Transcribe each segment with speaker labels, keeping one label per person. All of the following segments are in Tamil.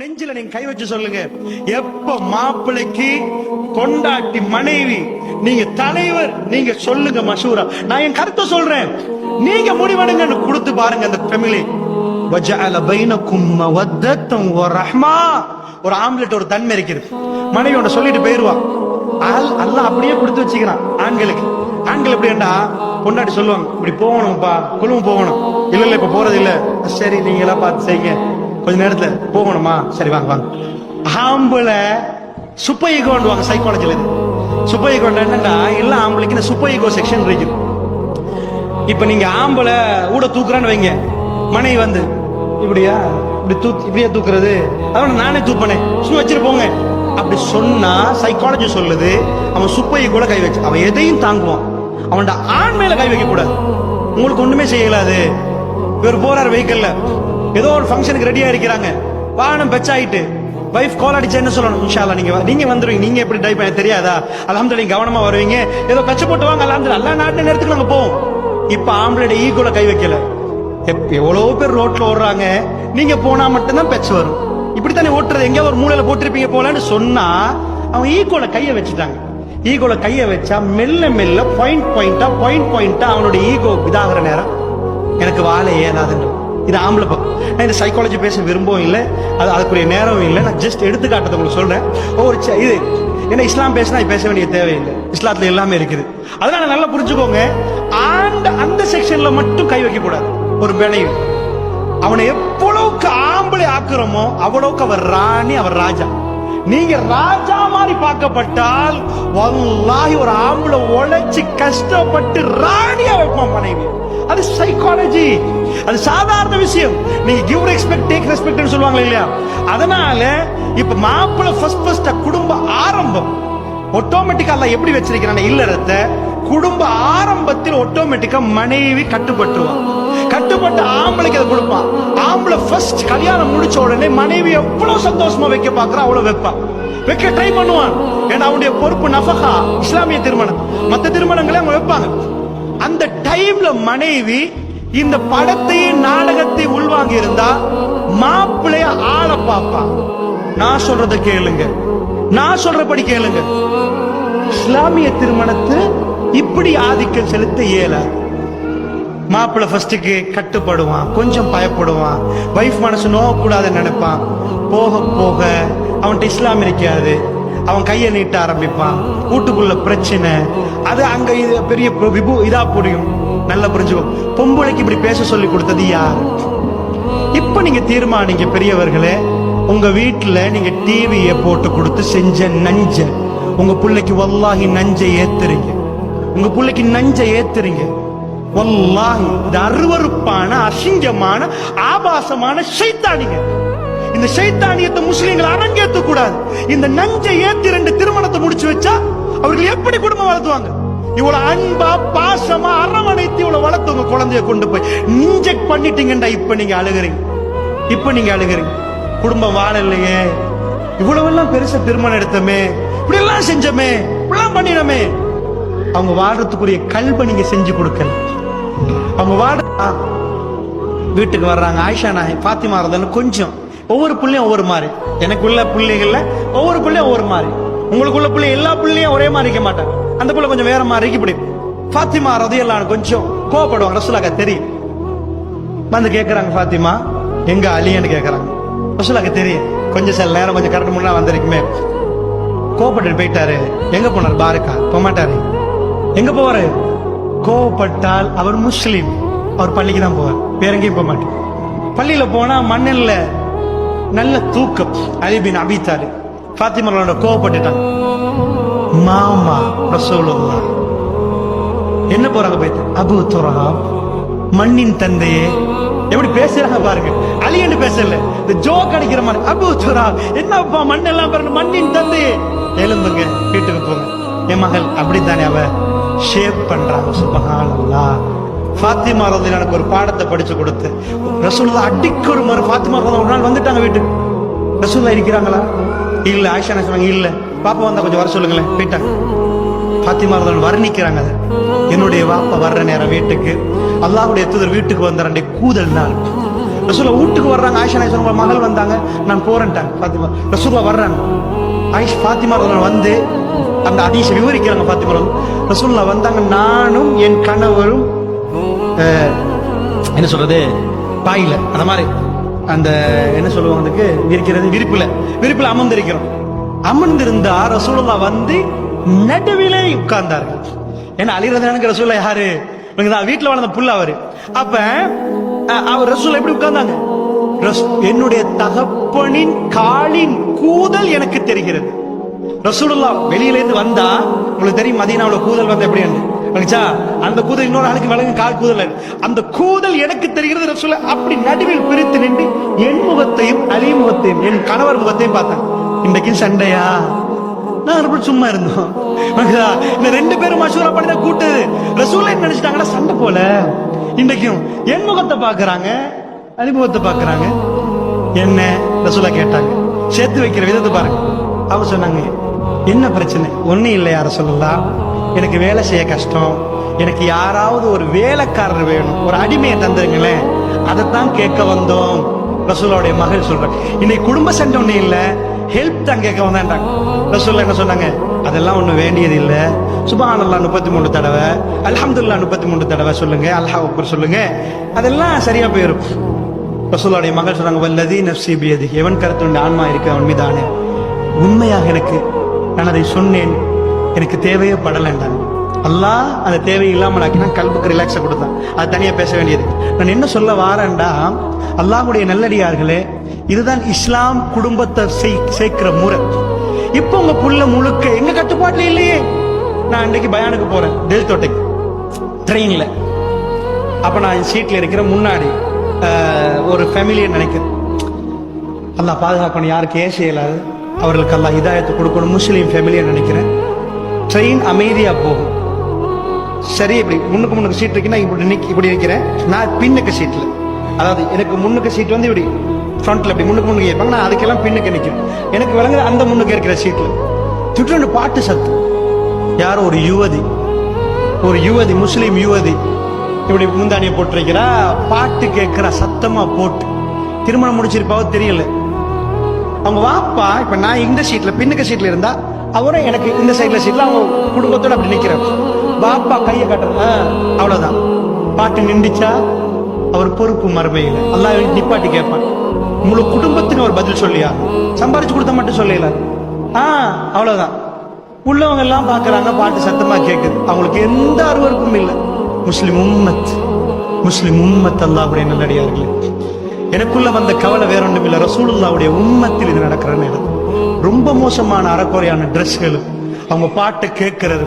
Speaker 1: நெஞ்சில நீங்க கை வச்சு சொல்லுங்க. எப்ப மாப்பிள்ளைக்கு கொண்டாட்டி மனைவி நீங்க தலைவர் நீங்க சொல்லுங்க மஷூரா நான் என் கருத்தை சொல்றேன். நீங்க முடிவெடுங்கன்னு கொடுத்து பாருங்க அந்த ஃபேமிலி வஜஅல பைனக்கும் மவத்தத்தம் வரஹ்மா. ஒரு ஆம்லெட் ஒரு தன்மை இருக்குது மனைவி ஒன்று சொல்லிட்டு போயிருவா. ஆள் அல்லாஹ் அப்படியே கொடுத்து வச்சுக்கிறான். ஆண்களுக்கு. ஆண்கள் எப்படின்னா பொண்டாட்டி சொல்லுவாங்க இப்படி போகணும்ப்பா குழுவும் போகணும். இல்ல இல்ல இப்ப போறது இல்ல. சரி நீங்களா பார்த்து செய்யுங்க. கொஞ்ச நேரத்துல போகணுமா? சரி வாங்க வாங்க. ஆம்பளை சுப்ப ஈகோண்டுவாங்க சைக்காலஜில இது. சுப்ப ஈகோ என்னன்னா எல்லா ஆம்பளைக்கு இந்த சுப்ப ஈகோ செக்ஷன் இருக்குது. இப்ப நீங்க ஆம்பளை ஊட தூக்குறான்னு வைங்க. மனைவி வந்து இப்படியா? இப்படி தூ இப்படியா தூக்குறது? அதான் நானே தூப்பனேன் சும்மா வச்சுட்டு போங்க. அப்படி சொன்னா சைக்காலஜி சொல்லுது. அவன் சுப்பையை கூட கை வச்சு அவன் எதையும் தாங்குவான். அவன்கிட்ட ஆண் மேல கை வைக்க கூடாது உங்களுக்கு ஒண்ணுமே செய்யலாது. இவர் போறார் வெஹிக்கல்ல ஏதோ ஒரு ஃபங்க்ஷனுக்கு ரெடியா இருக்கிறாங்க வாகனம் பெச்சாயிட்டு வைஃப் கால் அடிச்சா என்ன சொல்லணும் இன்ஷால்லா நீங்க வ- நீங்க வந்துருவீங்க. நீங்க எப்படி டைப் பண்ண தெரியாதா? அல்ஹம்துலில்லாஹ் நீங்க கவனமா வருவீங்க. ஏதோ கச்ச போட்டு வாங்க அல்ஹம்துலில்லாஹ். எல்லா நாட்டு நேரத்துக்கு நாங்க போவோம். இப்ப ஆம்பளோட ஈகோல கை வைக்கல. எப்- எவ்வளவு பேர் ரோட்ல ஓடுறாங்க. நீங்க போனா மட்டும்தான் பெச்சு வரும். இப்படித்தானே ஓட்டுறது? எங்கேயோ ஒரு மூலையில போட்டிருப்பீங்க போலன்னு சொன்னா அவன் ஈகோல கைய வச்சுட்டாங்க. ஈகோல கைய வச்சா மெல்ல மெல்ல பாயிண்ட் பாயிண்டா பாயிண்ட் பாயிண்டா அவனுடைய ஈகோ இதாகிற நேரம். எனக்கு வாழை ஏதாதுன்னு இது ஆம்பளை பக்கம். நான் இந்த சைக்காலஜி பேச விரும்பவும் இல்லை. அது அதுக்குரிய நேரம் இல்லை. நான் ஜஸ்ட் எடுத்துக்காட்டத்தை உங்களுக்கு சொல்கிறேன் ஒரு இது ஏன்னா இஸ்லாம் பேசினா பேச வேண்டிய தேவையில்லை. இஸ்லாத்துல எல்லாமே இருக்குது. அதனால நல்லா புரிஞ்சுக்கோங்க. ஆண்ட அந்த செக்ஷன்ல மட்டும் கை வைக்க கூடாது ஒரு மனைவி அவனை எவ்வளவுக்கு ஆம்பளை ஆக்குறோமோ அவ்வளவுக்கு அவர் ராணி அவர் ராஜா. நீங்க ராஜா மாதிரி பார்க்கப்பட்டால் வல்லாஹி ஒரு ஆம்பளை உழைச்சி கஷ்டப்பட்டு ராணியா வைப்பான் மனைவி. அது சைக்காலஜி அது சாதாரண விஷயம். நீங்க கிவ் ரெஸ்பெக்ட் டேக் ரெஸ்பெக்ட்னு சொல்லுவாங்க இல்லையா? அதனால இப்ப மாப்பிள்ளை ஃபர்ஸ்ட் ஃபர்ஸ்ட் குடும்ப ஆரம்பம். ஆட்டோமேட்டிக்கா அல்ல எப்படி வச்சிருக்கிறான் இல்லறத்தை குடும்ப ஆரம்பத்தில் ஆட்டோமேட்டிக்கா மனைவி கட்டுப்பட்டுருவான் கட்டுப்பட்ட ஆம்பளைக்கு அதை கொடுப்பான். ஆம்பளை ஃபர்ஸ்ட் கல்யாணம் முடிச்ச உடனே மனைவி எவ்வளவு சந்தோஷமா வைக்க பாக்குறான் அவ்வளவு வைப்பான் வைக்க ட்ரை பண்ணுவான். ஏன்னா அவனுடைய பொறுப்பு நஃபகா இஸ்லாமிய திருமணம். மத்த திருமணங்களே அவங்க வைப்பாங்க. அந்த டைம்ல மனைவி இந்த படத்தையும் நாடகத்தை உள்வாங்கி இருந்தா மாப்பிள்ளைய ஆள பார்ப்பான் நான் சொல்றத கேளுங்க. நான் சொல்றபடி கேளுங்க. இஸ்லாமிய திருமணத்தில் இப்படி ஆதிக்கம் செலுத்த இயலாது. மாப்பிள்ளை ஃபர்ஸ்ட்டுக்கு கட்டுப்படுவான் கொஞ்சம் பயப்படுவான். வைஃப் மனசு நோகக்கூடாதுன்னு நினைப்பான். போக போக அவன்கிட்ட இஸ்லாம் இருக்காது. அவன் கையை நீட்ட ஆரம்பிப்பான். வீட்டுக்குள்ள பிரச்சனை. அது அங்க இது பெரிய பு- விபு இதா புரியும். நல்லா புரிஞ்சுக்கும் பொம்பளைக்கு இப்படி பேச சொல்லி கொடுத்தது யார்? இப்ப நீங்க தீர்மானிங்க பெரியவர்களே. உங்க வீட்டுல நீங்க டிவியை போட்டு கொடுத்து செஞ்ச நஞ்ச. உங்க பிள்ளைக்கு வல்லாகி நஞ்சை ஏத்துறீங்க. உங்க பிள்ளைக்கு நஞ்சை ஏத்துறீங்க. வல்லாஹி இந்த அருவருப்பான அசிங்கமான ஆபாசமான சைத்தானிங்க இந்த சைத்தானியத்தை முஸ்லிம்கள் அரங்கேற்ற கூடாது. இந்த நஞ்சை ஏத்தி ரெண்டு திருமணத்தை முடிச்சு வச்சா அவர்கள் எப்படி குடும்பம் வளர்த்துவாங்க? இவ்வளவு அன்பா பாசமா அரவணைத்து இவ்வளவு வளர்த்து உங்க குழந்தைய கொண்டு போய் இன்ஜெக்ட் பண்ணிட்டீங்கடா இப்ப நீங்க அழுகிறீங்க. இப்ப நீங்க அழுகுறீங்க. குடும்பம் வாழலையே. இவ்வளவு எல்லாம் பெருசா திருமணம் எடுத்தோமே. இப்படி எல்லாம் செஞ்சோமே. இப்படிலாம் பண்ணினோமே. அவங்க வாழ்றதுக்குரிய கல்வை நீங்க செஞ்சு கொடுக்கல அவங்க வாடா ஆ, வீட்டுக்கு வர்றாங்க. ஆயிஷா நான் பாத்திமா இருந்தாலும் கொஞ்சம். ஒவ்வொரு புள்ளையும் ஒவ்வொரு மாதிரி. எனக்குள்ள பிள்ளைகள்ல ஒவ்வொரு புள்ளையும் ஒவ்வொரு மாதிரி. உங்களுக்குள்ள பிள்ளை எல்லா பிள்ளையும் ஒரே மாதிரி இருக்க மாட்டாங்க. அந்த புள்ள கொஞ்சம் வேற மாதிரி இருக்க இப்படி. பாத்திமா ரதியெல்லாம் கொஞ்சம் கோவப்படுவாங்க. ரசூலாக்கா தெரியும். வந்து கேட்கறாங்க பாத்திமா எங்க அலியன்னு கேட்கறாங்க ரசூலாக்கா தெரியும். கொஞ்சம் சில நேரம் கொஞ்சம் கரெக்ட் முன்னா வந்திருக்குமே. கோபப்பட்டு போயிட்டாரு. எங்க போனார்? பாருக்கா. போக மாட்டாரு எங்க போவாரு? கோவப்பட்டால் அவர் முஸ்லீம். அவர் பள்ளிக்கு தான் போவார். வேற எங்கேயும் போக மாட்டார். பள்ளியில போனா மண்ணில் நல்ல தூக்கம். அலிபின் அபித்தாரு ஃபாத்திமரோட கோவப்பட்டுட்டான். மாமா ரசோலுல்லா என்ன போறாங்க போய் அபு துராப் மண்ணின் தந்தையே. எப்படி பேசுறாங்க பாருங்க. அலியன்னு பேசல? இந்த ஜோக் அடிக்கிற மாதிரி. அபு துரா என்னப்பா மண்ணெல்லாம் பாருங்க. மண்ணின் தந்தையே. எழும்புங்க வீட்டுக்கு போங்க. என் மகள் அப்படித்தானே அவ? ஷேப் பண்றாங்க சுபகானல்லா. ஃபாத்திமா ரதில் எனக்கு ஒரு பாடத்தை படிச்சு கொடுத்து ரசூல்லா அடிக்கு ஒரு மாதிரி ஃபாத்திமா ரதி ஒரு நாள் வந்துட்டாங்க வீட்டுக்கு. ரசூல்லா இருக்கிறாங்களா? இல்லை ஆயிஷா என்ன சொன்னாங்க? பாப்பா வந்தா கொஞ்சம் வர சொல்லுங்களேன் போயிட்டாங்க. பாத்திமா ரதன் வர்ணிக்கிறாங்க அதை. என்னுடைய வாப்பா வர்ற நேரம் வீட்டுக்கு. அல்லாவுடைய தூதர் வீட்டுக்கு வந்த ரெண்டே கூதல் நாள். ரசூலா வீட்டுக்கு வர்றாங்க ஆயிஷா நாயகம் உங்க மகள் வந்தாங்க நான் போறேன்ட்டாங்க பாத்திமா ரசூலா வர்றாங்க. ஆயிஷ் பாத்திமா ரதன் வந்து அந்த அதீஷ விவரிக்கிறாங்க ரலியல்லாஹு. ரசூலுல்லா வந்தாங்க நானும் என் கணவரும் என்ன சொல்றது? பாயில அந்த மாதிரி. அந்த என்ன சொல்லுவாங்க அதுக்கு? இருக்கிறது விரிப்புல. விரிப்புல அமர்ந்திருக்கிறோம். அமர்ந்திருந்தா ரசூலுல்லா வந்து நடுவிலே உட்கார்ந்தார்கள் ஏன்னா அலிரதனுக்கு ரசூல்லா யாரு? வீட்டுல வளர்ந்த புள்ள அவரு. அப்ப அவர் ரசூல்லா எப்படி உட்கார்ந்தாங்க? என்னுடைய தகப்பனின் காலின் கூதல் எனக்கு தெரிகிறது. ரசூலுல்லா வெளியில இருந்து வந்தா உங்களுக்கு தெரியும் மதீனாவுல கூதல் வந்த எப்படி வந்துச்சா அந்த கூதல் இன்னொரு ஆளுக்கு விளங்கு கால் கூதல் அந்த கூதல் எனக்கு தெரிகிறது ரசூல அப்படி நடுவில் பிரித்து நின்று என் முகத்தையும் அலி முகத்தையும் என் கணவர் முகத்தையும் பார்த்தேன். இன்றைக்கு சண்டையா? நான் சும்மா இருந்தோம். இந்த ரெண்டு பேரும் மசூரா பண்ணி கூட்டு கூட்டுது. ரசூலை நினைச்சிட்டாங்கன்னா சண்டை போல. இன்றைக்கும் என் முகத்தை பாக்குறாங்க அலி முகத்தை பாக்குறாங்க என்ன? ரசூலா கேட்டாங்க. சேர்த்து வைக்கிற விதத்தை பாருங்க. அவர் சொன்னாங்க என்ன பிரச்சனை? ஒன்றும் இல்லை யார சொல்லலாம் எனக்கு வேலை செய்ய கஷ்டம். எனக்கு யாராவது ஒரு வேலைக்காரர் வேணும். ஒரு அடிமையை தந்துருங்களேன். அதைத்தான் கேட்க வந்தோம். ரசூலோடைய மகள் சொல்றாங்க இன்னைக்கு குடும்ப சண்டை ஒன்றும் இல்லை. ஹெல்ப் தான் கேட்க வந்தான்றாங்க. ரசூல்லா என்ன சொன்னாங்க அதெல்லாம் ஒன்றும் வேண்டியது இல்லை சுபான் அல்லா முப்பத்தி மூணு தடவை அலமதுல்லா முப்பத்தி மூணு தடவை சொல்லுங்க. அல்ஹா அக்பர் சொல்லுங்க. அதெல்லாம் சரியா போயிருக்கும் ரசூலுடைய மகள் சொன்னாங்க வல்லதி நப்சி பியதி எவன் கருத்துண்டு ஆன்மா இருக்கு அவன் மீதானே. உண்மையாக எனக்கு நான் அதை சொன்னேன். எனக்கு தேவையே படலைன்றாங்க அல்லாஹ் அந்த தேவை இல்லாமல் ஆக்கினா கல்புக்கு ரிலாக்ஸை கொடுத்தான். அது தனியாக பேச வேண்டியது. நான் என்ன சொல்ல வாரேன்டா? அல்லாஹுடைய நல்லடியார்களே இதுதான் இஸ்லாம் குடும்பத்தை சேர்க்கிற முறை. இப்போ உங்க புள்ள முழுக்க எங்க கட்டுப்பாட்டில் இல்லையே? நான் அன்றைக்கு பயானுக்கு போறேன் டெல் தோட்டைக்கு ட்ரெயின்ல அப்ப நான் சீட்ல இருக்கிற முன்னாடி ஒரு ஃபேமிலியை நினைக்கிறேன். அல்லாஹ் பாதுகாக்கணும் யாருக்கு ஏசி இல்லாது. அவர்களுக்கு எல்லாம் இதாயத்தை கொடுக்கணும். முஸ்லீம் ஃபேமிலியாக நினைக்கிறேன். ட்ரெயின் அமைதியாக போகும். சரி இப்படி முன்னுக்கு முன்னுக்கு சீட் இருக்குன்னா இப்படி நிக்க இப்படி நிற்கிறேன் நான் பின்னுக்கு சீட்டில் அதாவது எனக்கு முன்னுக்கு சீட் வந்து இப்படி ஃப்ரண்ட்ல இப்படி முன்னுக்கு முன்னுக்கு இருப்பாங்க நான் அதுக்கெல்லாம் பின்னுக்கு நிற்கிறேன் எனக்கு விளங்குது அந்த முன்னுக்கு இருக்கிற சீட்டில் சுற்று பாட்டு சத்தம். யாரோ ஒரு யுவதி ஒரு யுவதி முஸ்லீம் யுவதி இப்படி முந்தானியை போட்டிருக்கிறா. பாட்டு கேட்குற சத்தமாக போட்டு. திருமணம் முடிச்சிருப்பாவோ தெரியல. அவங்க வாப்பா இப்ப நான் இந்த சீட்ல பின்னுக்கு சீட்ல இருந்தா அவரும் எனக்கு இந்த சைட்ல சீட்ல அவங்க குடும்பத்தோட அப்படி நிக்கிறார். பாப்பா கையை காட்டுறது ஆ, அவ்வளவுதான். பாட்டு நின்றுச்சா அவர் பொறுப்பு மறுமையில். அல்லாஹ் நிப்பாட்டி கேட்பான். முழு குடும்பத்துக்கு அவர் பதில் சொல்லியா? சம்பாரிச்சு கொடுத்தா மட்டும் சொல்லல. ஆ அவ்வளவுதான். உள்ளவங்க எல்லாம் பாக்குறாங்க பாட்டு சத்தமா கேட்குது அவங்களுக்கு எந்த அருவருக்கும் இல்லை. முஸ்லிம் உம்மத். முஸ்லிம் உம்மத் அல்லாஹ்வுடைய நல்லடியார்களே. எனக்குள்ள வந்த கவலை வேற ஒன்றும் இல்லை ரசூலுல்லாவுடைய உம்மத்தில் இது நடக்கிற நேரம். ரொம்ப மோசமான அறக்குறையான ட்ரெஸ்கள் அவங்க பாட்டை கேட்கறது.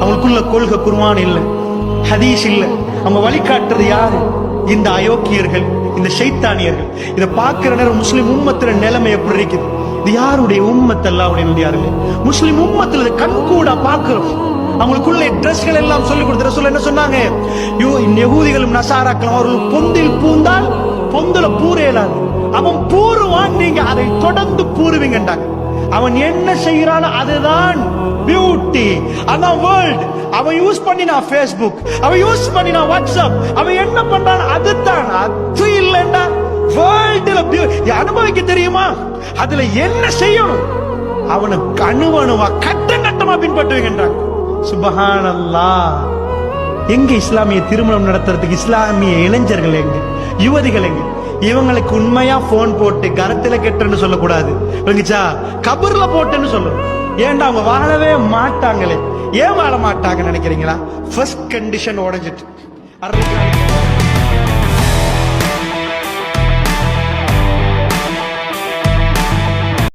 Speaker 1: அவங்களுக்குள்ள கொள்கை குர்ஆன் இல்லை. ஹதீஸ் இல்லை. அவங்க வழிகாட்டுறது யாரு? இந்த அயோக்கியர்கள் இந்த சைத்தானியர்கள். இதை பார்க்கிற நேரம் முஸ்லிம் உம்மத்துல நிலைமை எப்படி இருக்குது? இது யாருடைய உம்மத் அல்லாவுடைய நடிகார்கள் முஸ்லிம் உண்மத்துல இதை கண் கூட பார்க்கிறோம். அவங்களுக்குள்ள ட்ரெஸ்கள் எல்லாம் சொல்லி கொடுத்த ரசூல் என்ன சொன்னாங்க? யூ யகூதிகளும் நசாராக்களும் அவர்கள் பொந்தில் பூந்தால் பொந்துல பூர இயலாது அவன் பூருவான் நீங்க அதை தொடர்ந்து பூருவீங்கண்டாங்க அவன் என்ன செய்யறானோ அதுதான் பியூட்டி அதான் வேர்ல்ட் அவன் யூஸ் பண்ணினா ஃபேஸ்புக் அவன் யூஸ் பண்ணினா வாட்ஸ்அப் அவன் என்ன பண்றான் அதுதான். அது இல்லைண்டா. வேர்ல்டுல அனுபவிக்க தெரியுமா? அதுல என்ன செய்யணும்? அவனுக்கு அணுவணுவா கட்ட கட்டமா பின்பற்றுவீங்கன்றாங்க. சுபஹானல்லாஹ் எங்க இஸ்லாமிய திருமணம் நடத்துறதுக்கு இஸ்லாமிய இளைஞர்கள் எங்க? யுவதிகள் எங்க? இவங்களுக்கு உண்மையா போன் போட்டு கரத்துல கெட்டுன்னு சொல்லக்கூடாது. விளங்குச்சா கபர்ல போட்டுன்னு சொல்லணும். ஏன்டா அவங்க வாழவே மாட்டாங்களே? ஏன் வாழ மாட்டாங்கன்னு நினைக்கிறீங்களா? First condition உடஞ்சிட்டு.